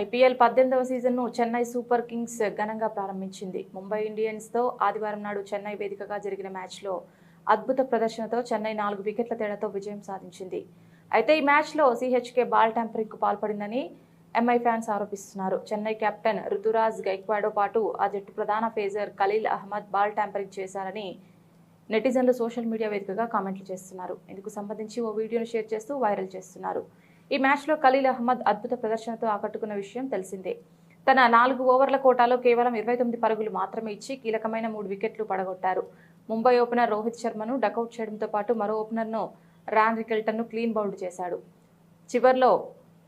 IPL పద్దెనిమిదవ సీజన్ను Chennai super Kings ఘనంగా ప్రారంభించింది. ముంబై ఇండియన్స్తో ఆదివారం నాడు చెన్నై వేదికగా జరిగిన మ్యాచ్లో అద్భుత ప్రదర్శనతో చెన్నై నాలుగు వికెట్ల తేడాతో విజయం సాధించింది. అయితే ఈ మ్యాచ్లో సిహెచ్కే బాల్ ట్యాంపరింగ్కు పాల్పడిందని ఎంఐ ఫ్యాన్స్ ఆరోపిస్తున్నారు. చెన్నై కెప్టెన్ రుతురాజ్ గైక్వాడో పాటు ఆ జట్టు ప్రధాన pacer Khalil Ahmed ball tampering చేశారని నెటిజన్లు సోషల్ మీడియా వేదికగా కామెంట్లు చేస్తున్నారు. ఇందుకు సంబంధించి ఓ వీడియోను షేర్ చేస్తూ వైరల్ చేస్తున్నారు. ఈ మ్యాచ్లో ఖలీల్ అహ్మద్ అద్భుత ప్రదర్శనతో ఆకట్టుకున్న విషయం తెలిసిందే. తన నాలుగు ఓవర్ల కోటాలో కేవలం ఇరవై తొమ్మిది పరుగులు మాత్రమే ఇచ్చి కీలకమైన మూడు వికెట్లు పడగొట్టారు. ముంబై ఓపెనర్ రోహిత్ శర్మను డకౌట్ చేయడంతో పాటు మరో ఓపెనర్ను రాన్ రికెల్టన్ను క్లీన్ బౌల్డ్ చేశాడు. చివర్లో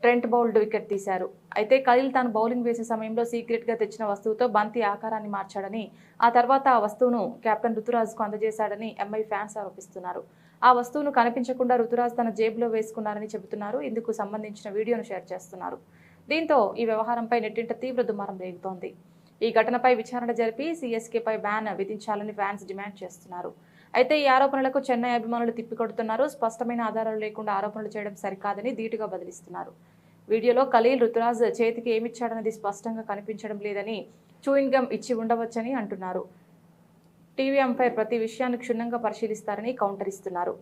ట్రెంట్ బౌల్డ్ వికెట్ తీశారు. అయితే ఖలీల్ తాను బౌలింగ్ వేసే సమయంలో సీక్రెట్గా తెచ్చిన వస్తువుతో బంతి ఆకారాన్ని మార్చాడని ఆ తర్వాత ఆ వస్తువును కెప్టెన్ రుతురాజ్కు అందజేశాడని ఎంఐ ఫ్యాన్స్ ఆరోపిస్తున్నారు. ఆ వస్తువును కనిపించకుండా రుతురాజ్ తన జేబులో వేసుకున్నారని చెబుతున్నారు. ఇందుకు సంబంధించిన వీడియోను షేర్ చేస్తున్నారు. దీంతో ఈ వ్యవహారంపై నెట్టింట తీవ్ర దుమారం రేగుతోంది. ఈ ఘటనపై విచారణ జరిపి సీఎస్కేపై బ్యాన్ విధించాలని ఫ్యాన్స్ డిమాండ్ చేస్తున్నారు. అయితే ఈ ఆరోపణలకు చెన్నై అభిమానులు తిప్పికొడుతున్నారు. స్పష్టమైన ఆధారాలు లేకుండా ఆరోపణలు చేయడం సరికాదని ధీటుగా బదిలిస్తున్నారు. వీడియోలో ఖలీల్ రుతురాజ్ చేతికి ఏమిచ్చాడన్నది స్పష్టంగా కనిపించడం లేదని చూయింగ్ గమ్ ఇచ్చి ఉండవచ్చని అంటున్నారు. టీవీ అంపైర్ ప్రతి విషయాన్ని క్షుణ్ణంగా పరిశీలిస్తారని కౌంటర్ ఇస్తున్నారు.